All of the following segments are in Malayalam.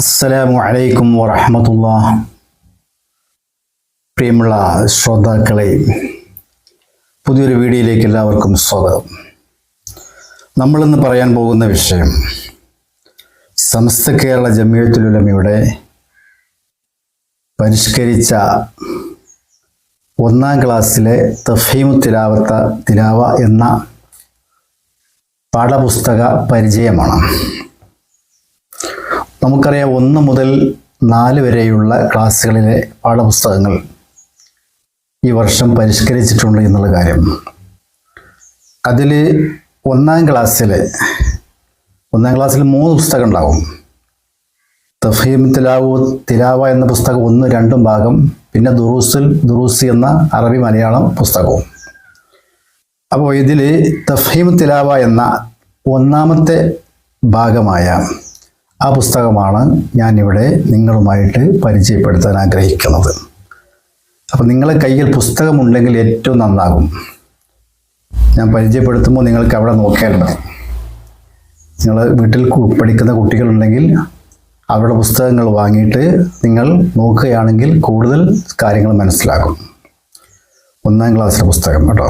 അസ്സലാമു അലൈക്കും വറഹമത്തുള്ള പ്രിയമുള്ള ശ്രോതാക്കളെ പുതിയൊരു വീഡിയോയിലേക്ക് എല്ലാവർക്കും സ്വാഗതം. നമ്മളിന്ന് പറയാൻ പോകുന്ന വിഷയം സമസ്ത കേരള ജമിയത്തുലുലമയുടെ പരിഷ്കരിച്ച ഒന്നാം ക്ലാസ്സിലെ തഫീമു തിലാവത്ത തിലാവ എന്ന പാഠപുസ്തക പരിചയമാണ്. നമുക്കറിയാം ഒന്ന് മുതൽ നാല് വരെയുള്ള ക്ലാസ്സുകളിലെ പാഠപുസ്തകങ്ങൾ ഈ വർഷം പരിഷ്കരിച്ചിട്ടുണ്ട് എന്നുള്ള കാര്യം. അതിൽ ഒന്നാം ക്ലാസ്സിൽ ഒന്നാം ക്ലാസ്സിൽ മൂന്ന് പുസ്തകം ഉണ്ടാവും തഫീം തിലാവു തിലാവ എന്ന പുസ്തകം ഒന്ന് രണ്ടും ഭാഗം പിന്നെ ദുറൂസുൽ ദുറൂസി എന്ന അറബി മലയാളം പുസ്തകവും. അപ്പോൾ ഇതിൽ തഫീം തിലാവ എന്ന ഒന്നാമത്തെ ഭാഗമായ ആ പുസ്തകമാണ് ഞാനിവിടെ നിങ്ങളുമായിട്ട് പരിചയപ്പെടുത്താൻ ആഗ്രഹിക്കുന്നത്. അപ്പോൾ നിങ്ങളെ കയ്യിൽ പുസ്തകമുണ്ടെങ്കിൽ ഏറ്റവും നന്നാകും. ഞാൻ പരിചയപ്പെടുത്തുമ്പോൾ നിങ്ങൾക്ക് അവിടെ നോക്കിയാൽ മതി നിങ്ങൾ വീട്ടിൽ പഠിക്കുന്ന കുട്ടികളുണ്ടെങ്കിൽ അവരുടെ പുസ്തകങ്ങൾ വാങ്ങിയിട്ട് നിങ്ങൾ നോക്കുകയാണെങ്കിൽ കൂടുതൽ കാര്യങ്ങൾ മനസ്സിലാകും. ഒന്നാം ക്ലാസ്സിലെ പുസ്തകം കേട്ടോ.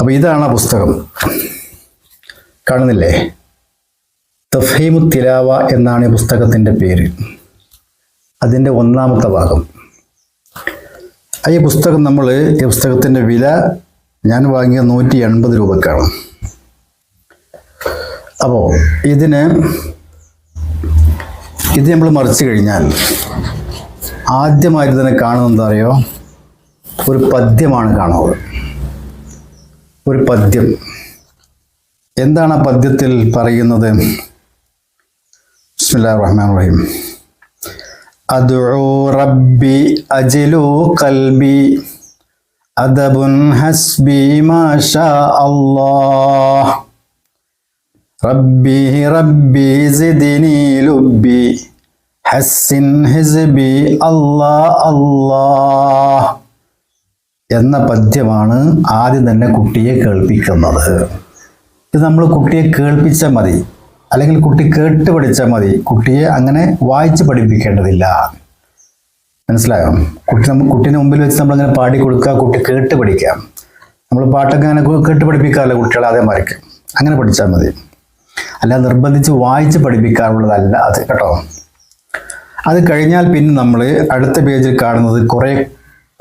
അപ്പോൾ ഇതാണ് ആ പുസ്തകം. കാണുന്നില്ലേ? തഫീമു തിലാവ എന്നാണ് ഈ പുസ്തകത്തിന്റെ പേര്. അതിന്റെ ഒന്നാമത്തെ ഭാഗം. ഈ പുസ്തകം നമ്മൾ ഈ പുസ്തകത്തിന്റെ വില ഞാൻ വാങ്ങിയ നൂറ്റി എൺപത് രൂപക്കാണ്. അപ്പോൾ ഇതിന് ഇത് നമ്മൾ മറിച്ച് കഴിഞ്ഞാൽ ആദ്യമായിട്ട് തന്നെ കാണുന്നത് എന്താ അറിയോ? ഒരു പദ്യമാണ് കാണുന്നത്. ഒരു പദ്യം. എന്താണ് ആ പദ്യത്തിൽ പറയുന്നത്? ബിസ്മില്ലാ റഹ്മാൻ റഹീം അദ്ഉ റബ്ബി അജിലു കൽബി അദബുൻ ഹസ്ബി മാഷാ അല്ലാഹ്. റബ്ബി റബ്ബി സിദിനി ലുബ്ബി ഹസ്സിൻ ഹിസ്ബി അല്ലാ അല്ലാഹ്. എന്ന പദ്യമാണ് ആദ്യം തന്നെ കുട്ടിയെ കേൾപ്പിക്കുന്നത്. ഇത് നമ്മൾ കുട്ടിയെ കേൾപ്പിച്ചാൽ മതി. അല്ലെങ്കിൽ കുട്ടി കേട്ട് പഠിച്ചാൽ മതി. കുട്ടിയെ അങ്ങനെ വായിച്ച് പഠിപ്പിക്കേണ്ടതില്ല. മനസ്സിലായോ? കുട്ടി നമ്മൾ കുട്ടീന്റെ മുമ്പിൽ വെച്ച് നമ്മളിങ്ങനെ പാടി കൊടുക്കുക കുട്ടി കേട്ട് പഠിക്കാം നമ്മൾ പാട്ടൊക്കെ അങ്ങനെ കേട്ട് പഠിപ്പിക്കാറില്ല കുട്ടികളെ അതേ മറിക്കും അങ്ങനെ പഠിച്ചാൽ മതി. അല്ല നിർബന്ധിച്ച് വായിച്ച് പഠിപ്പിക്കാറുള്ളതല്ല അത് കേട്ടോ. അത് കഴിഞ്ഞാൽ പിന്നെ നമ്മൾ അടുത്ത പേജിൽ കാണുന്നത് കുറേ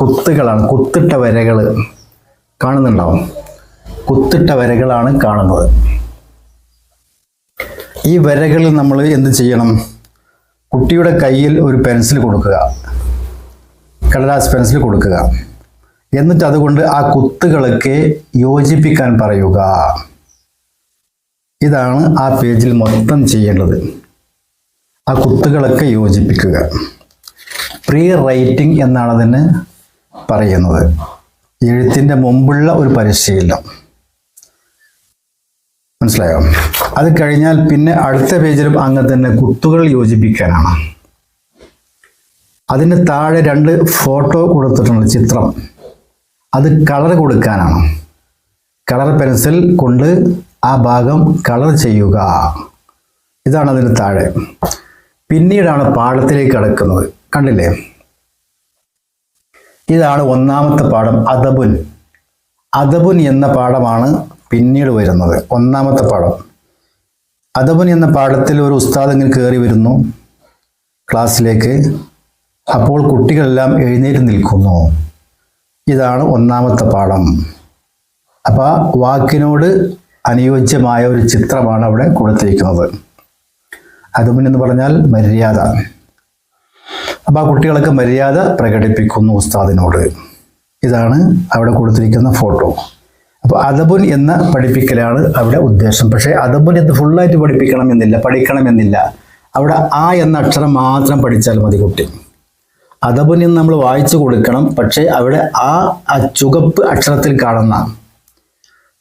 കുത്തുകളാണ് കുത്തിട്ട വരകൾ കാണുന്നുണ്ടാവും. കുത്തിട്ട വരകളാണ് കാണുന്നത്. ഈ വരകളിൽ നമ്മൾ എന്ത് ചെയ്യണം? കുട്ടിയുടെ കയ്യിൽ ഒരു പെൻസിൽ കൊടുക്കുക. കടലാസ് പെൻസിൽ കൊടുക്കുക. എന്നിട്ട് അതുകൊണ്ട് ആ കുത്തുകളൊക്കെ യോജിപ്പിക്കാൻ പറയുക. ഇതാണ് ആ പേജിൽ മൊത്തം ചെയ്യേണ്ടത്. ആ കുത്തുകളൊക്കെ യോജിപ്പിക്കുക. പ്രീ റൈറ്റിംഗ് എന്നാണ് അതിന് പറയുന്നത്. എഴുത്തിന്റെ മുമ്പുള്ള ഒരു പരിശീലനം. മനസ്സിലായോ? അത് കഴിഞ്ഞാൽ പിന്നെ അടുത്ത പേജിലും അങ്ങനെ തന്നെ കുത്തുകൾ യോജിപ്പിക്കാനാണ്. അതിന് താഴെ രണ്ട് ഫോട്ടോ കൊടുത്തിട്ടുള്ള ചിത്രം. അത് കളർ കൊടുക്കാനാണ്. കളർ പെൻസിൽ കൊണ്ട് ആ ഭാഗം കളർ ചെയ്യുക. ഇതാണ് അതിന് താഴെ. പിന്നീടാണ് പാഠത്തിലേക്ക് കടക്കുന്നത്. കണ്ടില്ലേ? ഇതാണ് ഒന്നാമത്തെ പാഠം അദബുൻ. അദബുൻ എന്ന പാഠമാണ് പിന്നീട് വരുന്നത് ഒന്നാമത്തെ പാഠം. അദബൻ എന്ന പാഠത്തിൽ ഒരു ഉസ്താദ് ഇങ്ങനെ കയറി വരുന്നു ക്ലാസ്സിലേക്ക്. അപ്പോൾ കുട്ടികളെല്ലാം എഴുന്നേറ്റ് നിൽക്കുന്നു. ഇതാണ് ഒന്നാമത്തെ പാഠം. അപ്പോൾ വാക്കിനോട് അനുയോജ്യമായ ഒരു ചിത്രമാണ് അവിടെ കൊടുത്തിരിക്കുന്നത്. അതുമുൻ എന്ന് പറഞ്ഞാൽ മര്യാദ. അപ്പോൾ ആ കുട്ടികളൊക്കെ മര്യാദ പ്രകടിപ്പിക്കുന്നു ഉസ്താദിനോട്. ഇതാണ് അവിടെ കൊടുത്തിരിക്കുന്ന ഫോട്ടോ. അപ്പോൾ അദബുൻ എന്ന പഠിപ്പിക്കലാണ് അവിടെ ഉദ്ദേശം. പക്ഷേ അതബുൻ എന്ന് ഫുള്ളായിട്ട് പഠിപ്പിക്കണം എന്നില്ല പഠിക്കണം എന്നില്ല അവിടെ ആ എന്ന അക്ഷരം മാത്രം പഠിച്ചാൽ മതി കുട്ടി. അദബുൻ എന്ന് നമ്മൾ വായിച്ചു കൊടുക്കണം പക്ഷേ അവിടെ ആ ചുകപ്പ് അക്ഷരത്തിൽ കാണുന്ന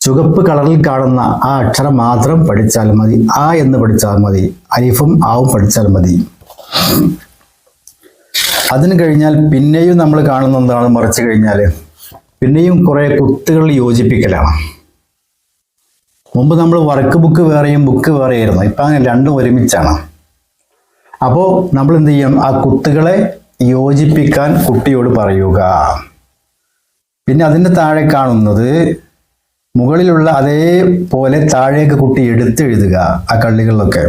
ചുവപ്പ് കളറിൽ കാണുന്ന ആ അക്ഷരം മാത്രം പഠിച്ചാൽ മതി. ആ എന്ന് പഠിച്ചാൽ മതി. അലിഫും ആവും പഠിച്ചാൽ മതി. അതിന് കഴിഞ്ഞാൽ പിന്നെയും നമ്മൾ കാണുന്ന എന്താണ്? മറിച്ച് കഴിഞ്ഞാൽ പിന്നെയും കുറേ കുത്തുകൾ യോജിപ്പിക്കലാണ്. മുമ്പ് നമ്മൾ വർക്ക് ബുക്ക് വേറെയും ബുക്ക് വേറെയായിരുന്നു. ഇപ്പം അങ്ങനെ രണ്ടും ഒരുമിച്ചാണ്. അപ്പോൾ നമ്മൾ എന്ത് ചെയ്യും? ആ കുത്തുകളെ യോജിപ്പിക്കാൻ കുട്ടിയോട് പറയുക. പിന്നെ അതിന്റെ താഴെ കാണുന്നത് മുകളിലുള്ള അതേപോലെ താഴേക്ക് കുട്ടി എടുത്തെഴുതുക ആ കള്ളികളിലൊക്കെ.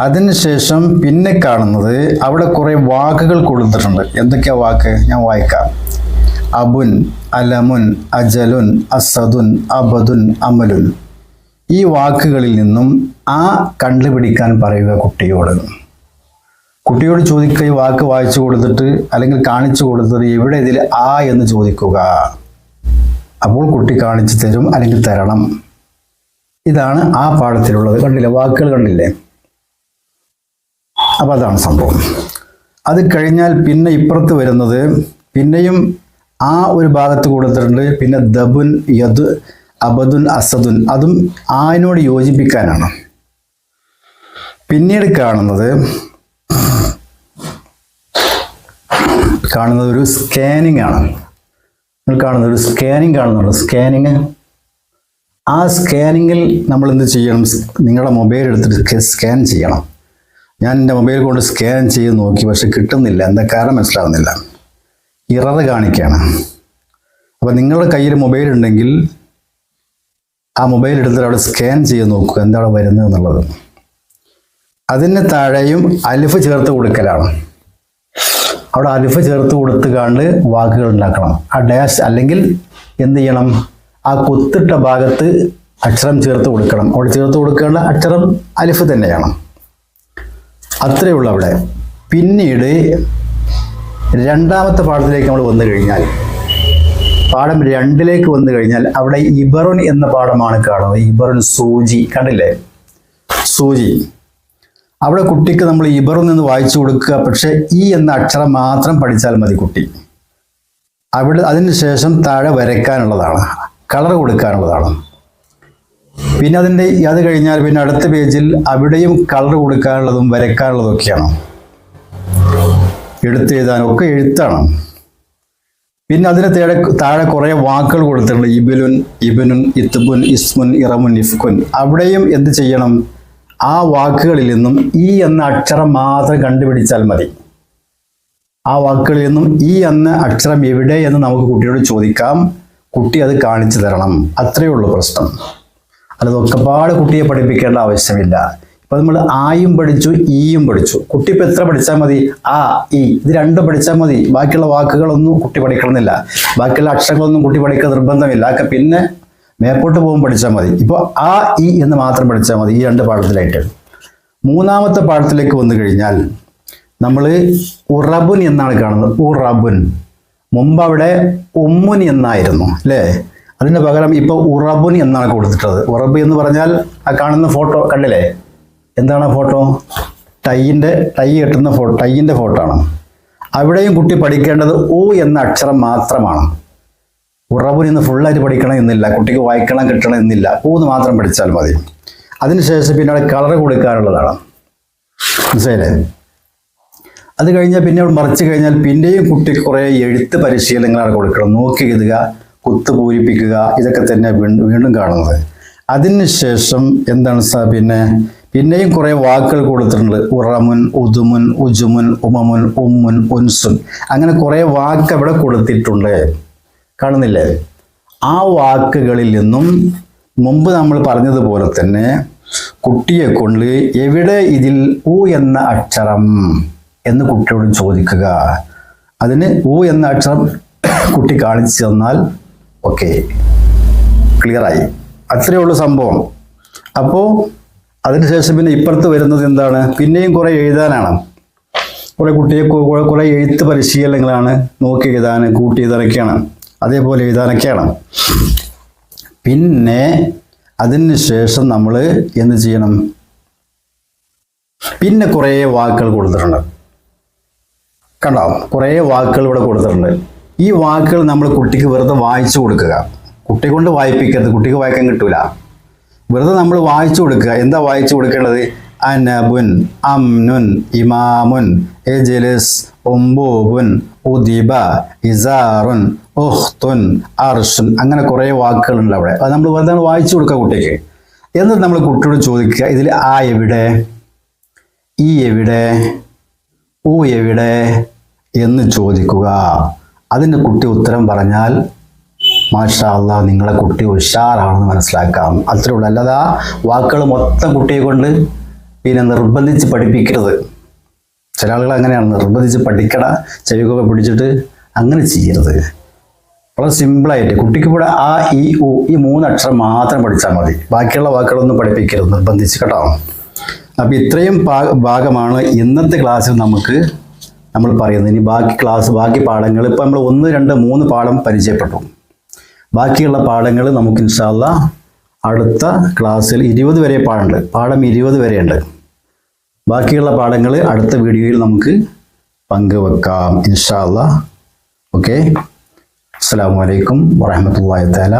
അതിനുശേഷം പിന്നെ കാണുന്നത് അവിടെ കുറേ വാക്കുകൾ കൊടുത്തിട്ടുണ്ട്. എന്തൊക്കെയാ വാക്ക്? ഞാൻ വായിക്കാം. അബുൻ അലമുൻ അജലുൻ അസദുൻ അബദുൻ അമലുൻ. ഈ വാക്കുകളിൽ നിന്നും ആ കണ്ടുപിടിക്കാൻ പറയുക കുട്ടിയോട്. കുട്ടിയോട് ചോദിക്കുക ഈ വാക്ക് വായിച്ചു കൊടുത്തിട്ട് അല്ലെങ്കിൽ കാണിച്ചു കൊടുത്തിട്ട് എവിടെ ഇതിൽ ആ എന്ന് ചോദിക്കുക. അപ്പോൾ കുട്ടി കാണിച്ചു തരും അല്ലെങ്കിൽ തരണം. ഇതാണ് ആ പാഠത്തിലുള്ളത്. കണ്ടില്ലേ? വാക്കുകൾ കണ്ടില്ലേ? അപ്പം അതാണ് സംഭവം. അത് കഴിഞ്ഞാൽ പിന്നെ ഇപ്പുറത്ത് വരുന്നത് പിന്നെയും ആ ഒരു ഭാഗത്ത് കൊടുത്തിട്ടുണ്ട്. പിന്നെ ദബുൻ യദു അബദുൻ അസദുൻ. അതും ആയിനോട് യോജിപ്പിക്കാനാണ്. പിന്നീട് കാണുന്നത് കാണുന്നത് ഒരു സ്കാനിങ് ആണ്. നിങ്ങൾ കാണുന്നത് ഒരു സ്കാനിങ് കാണുന്നുണ്ട്? സ്കാനിങ് ആ സ്കാനിങ്ങിൽ നമ്മൾ എന്ത് ചെയ്യണം? നിങ്ങളുടെ മൊബൈൽ എടുത്തിട്ട് സ്കാൻ ചെയ്യണം. ഞാൻ എന്റെ മൊബൈൽ കൊണ്ട് സ്കാൻ ചെയ്ത് നോക്കി പക്ഷെ കിട്ടുന്നില്ല. എന്താ കാരണം മനസ്സിലാവുന്നില്ല. ഇറത് കാണിക്കുകയാണ് അപ്പോൾ നിങ്ങളുടെ കയ്യിൽ മൊബൈൽ ഉണ്ടെങ്കിൽ ആ മൊബൈൽ എടുത്തിട്ട് അവിടെ സ്കാൻ ചെയ്ത് നോക്കുക എന്താണ് വരുന്നത് എന്നുള്ളത്. അതിന് താഴെയും അലിഫ് ചേർത്ത് കൊടുക്കലാണ്. അവിടെ അലിഫ് ചേർത്ത് കൊടുത്തുകാണ്ട് വാക്കുകൾ ഉണ്ടാക്കണം. ആ ഡാഷ് അല്ലെങ്കിൽ എന്ത് ചെയ്യണം? ആ കൊത്തിട്ട ഭാഗത്ത് അക്ഷരം ചേർത്ത് കൊടുക്കണം. അവിടെ ചേർത്ത് കൊടുക്കേണ്ട അക്ഷരം അലിഫ് തന്നെയാണ്. അത്രയേ ഉള്ളൂ അവിടെ. പിന്നീട് രണ്ടാമത്തെ പാഠത്തിലേക്ക് നമ്മൾ വന്നു കഴിഞ്ഞാൽ പാഠം രണ്ടിലേക്ക് വന്നു കഴിഞ്ഞാൽ അവിടെ ഇബറുൻ എന്ന പാഠമാണ് കാണുന്നത്. ഇബറുൻ സൂചി കണ്ടില്ലേ? സൂചി. അവിടെ കുട്ടിക്ക് നമ്മൾ ഇബറുൻ നിന്ന് വായിച്ചു കൊടുക്കുക പക്ഷെ ഈ എന്ന അക്ഷരം മാത്രം പഠിച്ചാൽ മതി കുട്ടി. അവിടെ അതിന് ശേഷം താഴെ വരയ്ക്കാനുള്ളതാണ് കളർ കൊടുക്കാനുള്ളതാണ്. പിന്നെ അതിന്റെ അത് കഴിഞ്ഞാൽ പിന്നെ അടുത്ത പേജിൽ അവിടെയും കളർ കൊടുക്കാനുള്ളതും വരയ്ക്കാനുള്ളതും ഒക്കെയാണ് എടുത്തെഴുതാനും ഒക്കെ എഴുത്താണ്. പിന്നെ അതിന് തേടെ താഴെ കുറേ വാക്കുകൾ കൊടുത്തിട്ടുണ്ട്. ഇബിലുൻ ഇബിനുൻ ഇത്തുബുൻ ഇസ്മുൻ ഇറമുൻ ഇഫ്കുൻ. അവിടെയും എന്ത് ചെയ്യണം? ആ വാക്കുകളിൽ നിന്നും ഈ എന്ന അക്ഷരം മാത്രം കണ്ടുപിടിച്ചാൽ മതി. ആ വാക്കുകളിൽ നിന്നും ഈ എന്ന അക്ഷരം എവിടെ എന്ന് നമുക്ക് കുട്ടിയോട് ചോദിക്കാം. കുട്ടി അത് കാണിച്ചു തരണം. അത്രയേ ഉള്ളൂ പ്രശ്നം. അല്ലാതെ ഒക്കെപ്പാട് കുട്ടിയെ പഠിപ്പിക്കേണ്ട ആവശ്യമില്ല. ഇപ്പൊ നമ്മൾ ആയും പഠിച്ചു ഈയും പഠിച്ചു. കുട്ടി ഇപ്പൊ എത്ര പഠിച്ചാൽ മതി? ആ ഈ ഇത് രണ്ടും പഠിച്ചാൽ മതി. ബാക്കിയുള്ള വാക്കുകളൊന്നും കുട്ടി പഠിക്കണമെന്നില്ല. ബാക്കിയുള്ള അക്ഷരങ്ങളൊന്നും കുട്ടി പഠിക്കാൻ നിർബന്ധമില്ല. അതൊക്കെ പിന്നെ മേപ്പോട്ട് പോകുമ്പോൾ പഠിച്ചാൽ മതി. ഇപ്പോൾ ആ ഈ എന്ന് മാത്രം പഠിച്ചാൽ മതി. ഈ രണ്ട് പാഠത്തിലായിട്ട്. മൂന്നാമത്തെ പാഠത്തിലേക്ക് വന്നു കഴിഞ്ഞാൽ നമ്മൾ ഉറബുൻ എന്നാണ് കാണുന്നത്. ഉറബുൻ. മുമ്പ് അവിടെ ഉമ്മുൻ എന്നായിരുന്നു അല്ലേ? അതിന് പകരം ഇപ്പൊ ഉറബുൻ എന്നാണ് കൊടുത്തിട്ടുള്ളത്. ഉറബ് എന്ന് പറഞ്ഞാൽ ആ കാണുന്ന ഫോട്ടോ കണ്ടില്ലേ? എന്താണ് ഫോട്ടോ? ടൈന്റെ ടൈ കെട്ടുന്ന ഫോട്ടോ ടൈന്റെ ഫോട്ടോ ആണ് അവിടെയും കുട്ടി പഠിക്കേണ്ടത് ഓ എന്ന അക്ഷരം മാത്രമാണ്. ഉറബുൻ നിന്ന് ഫുള്ളായിട്ട് പഠിക്കണം എന്നില്ല കുട്ടിക്ക് വായിക്കണം കിട്ടണം എന്നില്ല ഓ എന്ന് മാത്രം പഠിച്ചാൽ മതി. അതിനുശേഷം പിന്നെ അവിടെ കളർ കൊടുക്കാനുള്ളതാണ്. മനസ്സിലായില്ലേ? അത് കഴിഞ്ഞാൽ പിന്നെ അവിടെ മറിച്ച് കഴിഞ്ഞാൽ പിന്നെയും കുട്ടി കുറേ എഴുത്ത് പരിശീലനങ്ങളാണ് കൊടുക്കണം. നോക്കി എഴുതുക കുത്തു പൂരിപ്പിക്കുക ഇതൊക്കെ തന്നെ വീണ്ടും കാണുന്നത്. അതിനുശേഷം എന്താണ് പിന്നെ പിന്നെയും കുറേ വാക്കുകൾ കൊടുത്തിട്ടുണ്ട്. ഉറമുൻ ഉദുമുൻ ഉജുമുൻ ഉമമുൻ ഉമ്മുൻ ഉൻസുൻ. അങ്ങനെ കുറേ വാക്ക് അവിടെ കൊടുത്തിട്ടുണ്ട്. കാണുന്നില്ലേ? ആ വാക്കുകളിൽ നിന്നും മുമ്പ് നമ്മൾ പറഞ്ഞതുപോലെ തന്നെ കുട്ടിയെ കൊണ്ട് എവിടെ ഇതിൽ ഉ എന്ന അക്ഷരം എന്ന് കുട്ടിയോട് ചോദിക്കുക. അതിന് ഉ എന്ന അക്ഷരം കുട്ടി കാണിച്ചു തന്നാൽ ഓക്കെ ക്ലിയറായി അത്രയേ ഉള്ളൂ സംഭവം. അപ്പോൾ അതിനുശേഷം പിന്നെ ഇപ്പുറത്ത് വരുന്നത് എന്താണ്? പിന്നെയും കുറേ എഴുതാനാണ്. കുറെ കുട്ടിയെ കുറെ എഴുത്ത് പരിശീലനങ്ങളാണ് നോക്കി എഴുതാൻ കൂട്ടി എഴുതാനൊക്കെയാണ് അതേപോലെ എഴുതാനൊക്കെയാണ്. പിന്നെ അതിന് ശേഷം നമ്മൾ എന്ത് ചെയ്യണം? പിന്നെ കുറേ വാക്കുകൾ കൊടുത്തിട്ടുണ്ട്. കണ്ടോ? കുറേ വാക്കുകൾ ഇവിടെ കൊടുത്തിട്ടുണ്ട്. ഈ വാക്കുകൾ നമ്മൾ കുട്ടിക്ക് വെറുതെ വായിച്ചു കൊടുക്കുക. കുട്ടി കൊണ്ട് വായിപ്പിക്കരുത്. കുട്ടിക്ക് വായിക്കാൻ കിട്ടൂല. വെറുതെ നമ്മൾ വായിച്ചു കൊടുക്കുക. എന്താ വായിച്ചു കൊടുക്കേണ്ടത്? അനബുൻ അംനുൻ ഇമാമുൻ എജലിസ് ഒമ്പൂബുൻ ഉദിബ ഇസാറുൻ ഉഖ്തുൻ അർഷുൻ അങ്ങനെ കുറേ വാക്കുകളുണ്ട് അവിടെ. അത് നമ്മൾ വെറുതെ വായിച്ചു കൊടുക്കുക കുട്ടിക്ക്. എന്നിട്ട് നമ്മൾ കുട്ടിയോട് ചോദിക്കുക ഇതിൽ ആ എവിടെ? ഈ എവിടെ? ഊ എവിടെ? എന്ന് ചോദിക്കുക. അതിന് കുട്ടി ഉത്തരം പറഞ്ഞാൽ മാഷാ നിങ്ങളെ കുട്ടി ഉഷാറാണെന്ന് മനസ്സിലാക്കാം. അത്രേ ഉള്ളൂ. അല്ലാതെ ആ വാക്കുകൾ മൊത്തം കുട്ടിയെ കൊണ്ട് പിന്നെ നിർബന്ധിച്ച് പഠിപ്പിക്കരുത്. ചില ആളുകൾ അങ്ങനെയാണ്. നിർബന്ധിച്ച് പഠിക്കട ചെവികൊക്കെ പിടിച്ചിട്ട് അങ്ങനെ ചെയ്യരുത്. വളരെ സിമ്പിളായിട്ട് കുട്ടിക്ക് ഇവിടെ ആ ഇ ഉ ഈ മൂന്ന് അക്ഷരം മാത്രം പഠിച്ചാൽ മതി. ബാക്കിയുള്ള വാക്കുകളൊന്നും പഠിപ്പിക്കരുത്. നിർബന്ധിച്ച് കേട്ടോ. അപ്പോൾ ഇത്രയും ഭാഗമാണ് ഇന്നത്തെ ക്ലാസ്സിൽ നമുക്ക് നമ്മൾ പറയുന്നത്. ഇനി ബാക്കി ക്ലാസ് ബാക്കി പാഠങ്ങൾ. ഇപ്പം നമ്മൾ ഒന്ന് രണ്ട് മൂന്ന് പാഠം പരിചയപ്പെട്ടു. ബാക്കിയുള്ള പാഠങ്ങൾ നമുക്ക് ഇൻഷാല്ല അടുത്ത ക്ലാസ്സിൽ ഇരുപത് വരെ പാഠമുണ്ട്. പാഠം ഇരുപത് വരെയുണ്ട് ബാക്കിയുള്ള പാഠങ്ങൾ അടുത്ത വീഡിയോയിൽ നമുക്ക് പങ്കുവെക്കാം ഇൻഷാല്ല ഓക്കെ? അസ്സാം വലൈക്കും വാഹമത്തല്ലാ തല